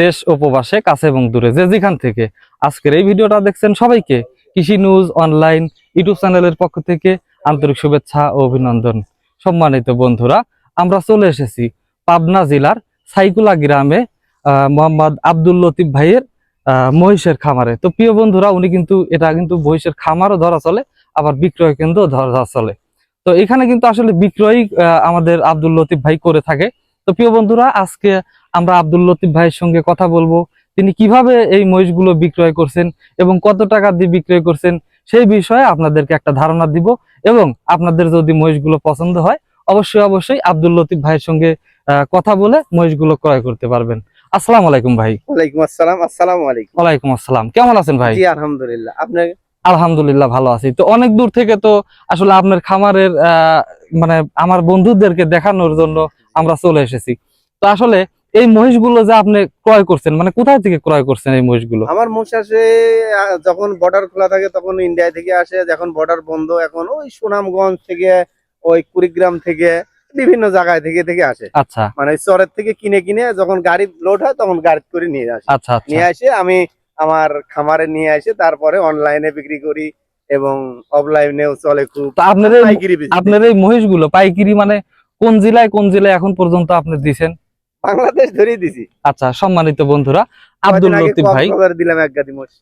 দেশ, উপবাসে, কাছে এবং দূরে, যে যেখান থেকে। আজকের এই ভিডিওটা দেখছেন সবাইকে কৃষি নিউজ অনলাইন ইউটিউব চ্যানেলের পক্ষ থেকে আন্তরিক শুভেচ্ছা ও অভিনন্দন। সম্মানিত বন্ধুরা, আমরা চলে এসেছি পাবনা জেলার সাইকুলা গ্রামে মোহাম্মদ আব্দুল লতিফ ভাইয়ের মহিষের খামারে। তো প্রিয় বন্ধুরা, উনি কিন্তু, এটা কিন্তু মহিষের খামারও ধরা চলে, আবার বিক্রয় কেন্দ্র ধরা চলে। তো এখানে কিন্তু আসলে বিক্রয় আমাদের আব্দুল লতিফ ভাই করে থাকে। তো প্রিয় বন্ধুরা, আজকে আমরা আব্দুল লতিফ ভাইয়ের সঙ্গে কথা বলব। তিনি কীভাবে এই মহিষগুলো বিক্রয় করছেন এবং কত টাকা দিয়ে বিক্রয় করছেন সেই বিষয়ে আপনাদেরকে একটা ধারণা দিব এবং আপনাদের যদি মহিষগুলো পছন্দ হয় অবশ্যই অবশ্যই আব্দুল লতিফ ভাইয়ের সঙ্গে কথা বলে মহিষগুলো ক্রয় করতে পারবেন। আসসালামু আলাইকুম ভাই। ওয়ালাইকুম আসসালাম আসসালামু আলাইকুম। ওয়ালাইকুম আসসালাম। কেমন আছেন ভাই? জি আলহামদুলিল্লাহ। আপনার? আলহামদুলিল্লাহ ভালো আছি। তো অনেক দূর থেকে তো আসলে আপনার খামারের আহ, মানে আমার বন্ধুদেরকে দেখানোর জন্য আমরা চলে এসেছি। তো আসলে এই মহিষগুলো যে আপনি ক্রয় করছেন মানে কোথায় থেকে ক্রয় করছেন এই মহিষগুলো? আমার মোষ আসে যখন বর্ডার খোলা থাকে তখন ইন্ডিয়া থেকে আসে যখন বর্ডার বন্ধ এখন ওই সুনামগঞ্জ থেকে ওই কুড়িগ্রাম থেকে বিভিন্ন জায়গায় থেকে থেকে আসে। আচ্ছা। মানে চরের থেকে কিনে কিনে যখন গাড়ি লোড হয় তখন গাড়ি করে নিয়ে আসে। আচ্ছা আচ্ছা। নিয়ে আসে আমি আমার খামারে নিয়ে আসে তারপরে অনলাইনে বিক্রি করি এবং অফলাইনেও চলে খুব আপনার। আপনার এই মহিষগুলো পাইকারি মানে কোন জেলায় কোন জেলায় এখন পর্যন্ত আপনি দিছেন বাংলাদেশ ধরেই দিছি। আচ্ছা সম্মানিত বন্ধুরা আব্দুল লতিফ ভাই দিলাম এক গাদি মোষ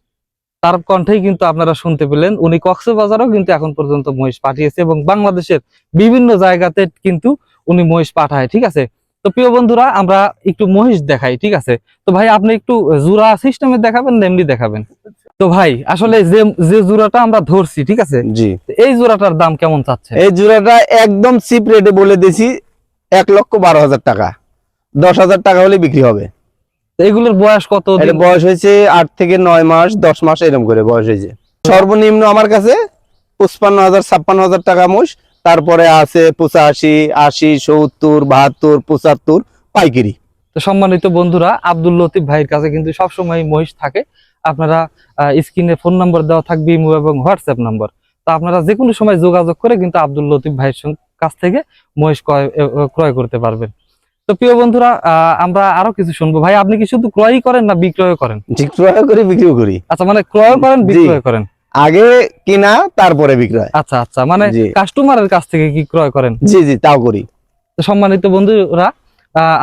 তার কণ্ঠেই কিন্তু আপনারা শুনতে পেলেন উনি কক্সবাজারও কিন্তু এখন পর্যন্ত মহিষ পাঠিয়েছে এবং বাংলাদেশের বিভিন্ন জায়গাতে কিন্তু উনি মহিষ পাঠায় ঠিক আছে? তো প্রিয় বন্ধুরা আমরা একটু মহিষ দেখাই ঠিক আছে? তো ভাই আপনি একটু জুরা সিস্টেমে দেখাবেন না এমনি দেখাবেন? তো ভাই আসলে যে যে জুরাটা আমরা ধরছি ঠিক আছে? জি। এই জোড়াটার দাম কেমন চাচ্ছে? এই জোড়াটা একদম চিপ রেটে বলে দিছি এক লক্ষ বারো হাজার টাকা। দশ হাজার টাকা হলে বিক্রি হবে। এগুলোর বয়স কত বয়স হয়েছে আট থেকে নয় মাস দশ মাস এরকম করে বয়স হয়েছে। সর্বনিম্ন আমার কাছে পঁচপান্ন হাজার ছাপ্পান্ন হাজার টাকা মোষ তারপরে আছে পঁচাশি আশি সত্তর বাহাত্তর পঁচাত্তর পাইকারি। তো সম্মানিত বন্ধুরা আব্দুল লতিফ ভাইয়ের কাছে কিন্তু সবসময় মহিষ থাকে। আপনারা স্ক্রিনে ফোন নাম্বার দেওয়া থাকবে ইমো এবং হোয়াটসঅ্যাপ নাম্বার। তো আপনারা যে কোনো সময় যোগাযোগ করে কিন্তু আব্দুল লতিফ ভাইয়ের কাছ থেকে মহিষ ক্রয় ক্রয় করতে পারবেন। তো প্রিয় বন্ধুরা আমরা আরও কিছু শুনব। ভাই আপনি কি শুধু ক্রয়ই করেন না বিক্রয় করেন? ক্রয় করে বিক্রিও করি। আচ্ছা মানে ক্রয় করেন বিক্রয় করেন? আগে কিনা তারপরে বিক্রয়। আচ্ছা আচ্ছা মানে কাস্টমারের কাছ থেকে কি ক্রয় করেন? জি জি তাও করি। সম্মানিত বন্ধুরা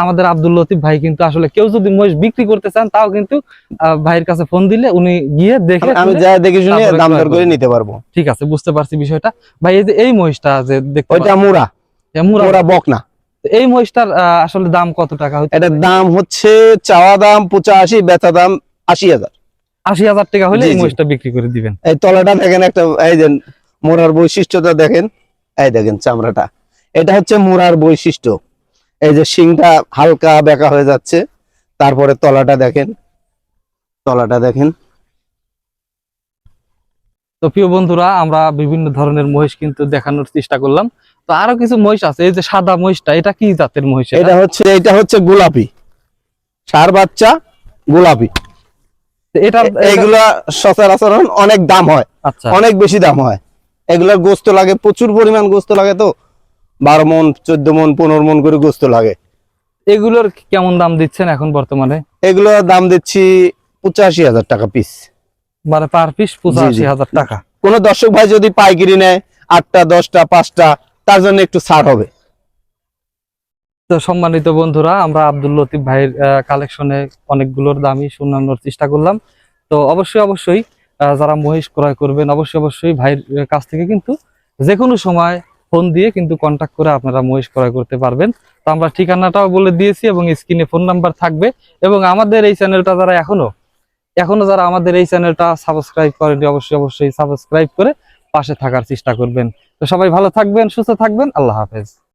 আমাদের আব্দুল লতিফ ভাই কিন্তু আসলে কেউ যদি মহিষ বিক্রি করতে চান তাও কিন্তু ভাইয়ের কাছে ফোন দিলে উনি গিয়ে দেখে আমি যা দেখে শুনে দাম দর করে নিতে পারব। ঠিক আছে বুঝতে পারছি বিষয়টা। ভাই এই যে এই মহিষটা যে দেখতে ওইটা মুরা মুরা বক না এই মহিষটার আসলে দাম কত টাকা হচ্ছে এটার দাম হচ্ছে চাওয়া দাম পঁচাশি বেচা দাম আশি হাজার। আশি হাজার টাকা হলে এই মহিষটা বিক্রি করে দিবেন। এই তলাটা দেখেন একটা এই যে মোরার বৈশিষ্ট্যটা দেখেন। এই দেখেন চামড়াটা। এটা হচ্ছে মোরার বৈশিষ্ট্য। এই যে শিংটা হালকা বেঁকা হয়ে যাচ্ছে। তারপরে তলাটা দেখেন। তলাটা দেখেন। তো প্রিয় বন্ধুরা আমরা বিভিন্ন ধরনের মহিষ কিন্তু দেখানোর চেষ্টা করলাম। তো আরও কিছু মহিষ আছে এই যে সাদা মহিষটা এটা কি জাতের মহিষ এটা? হচ্ছে এটা হচ্ছে গোলাপি। সার বাচ্চা গোলাপি। এটা এ- এইগুলা সচরাচর অনেক দাম হয়। আচ্ছা। অনেক বেশি দাম হয়। এগুলার গোস্ত লাগে প্রচুর পরিমাণ গোস্ত লাগে তো। বারো মন চোদ্দ মন পনেরো মন করে গোস্ত লাগে। এগুলোর কেমন দাম দিচ্ছেন এখন বর্তমানে? এগুলো দাম দিচ্ছি পঁচাশি হাজার টাকা পিস। মানে পার পিস পঁচাশি হাজার টাকা। কোন দর্শক ভাই যদি পাইকারি নেয় আটটা দশটা পাঁচটা তার জন্য একটু ছাড় হবে। তো সম্মানিত বন্ধুরা আমরা আব্দুল লতিফ ভাইয়ের কালেকশনে অনেকগুলোর দামই শোনানোর চেষ্টা করলাম। তো অবশ্যই অবশ্যই যারা মহিষ ক্রয় করবেন অবশ্যই অবশ্যই ভাইয়ের কাছ থেকে কিন্তু যে কোনো সময় ফোন দিয়ে কিন্তু কন্টাক্ট করে আপনারা মহিষ ক্রয় করতে পারবেন। তো আমরা ঠিকানাটাও বলে দিয়েছি এবং স্ক্রিনে ফোন নাম্বার থাকবে। এবং আমাদের এই চ্যানেলটা যারা এখনও এখনও যারা আমাদের এই চ্যানেলটা সাবস্ক্রাইব করেনি অবশ্যই অবশ্যই সাবস্ক্রাইব করে পাশে থাকার চেষ্টা করবেন। তো সবাই ভালো থাকবেন, সুস্থ থাকবেন, আল্লাহ হাফেজ।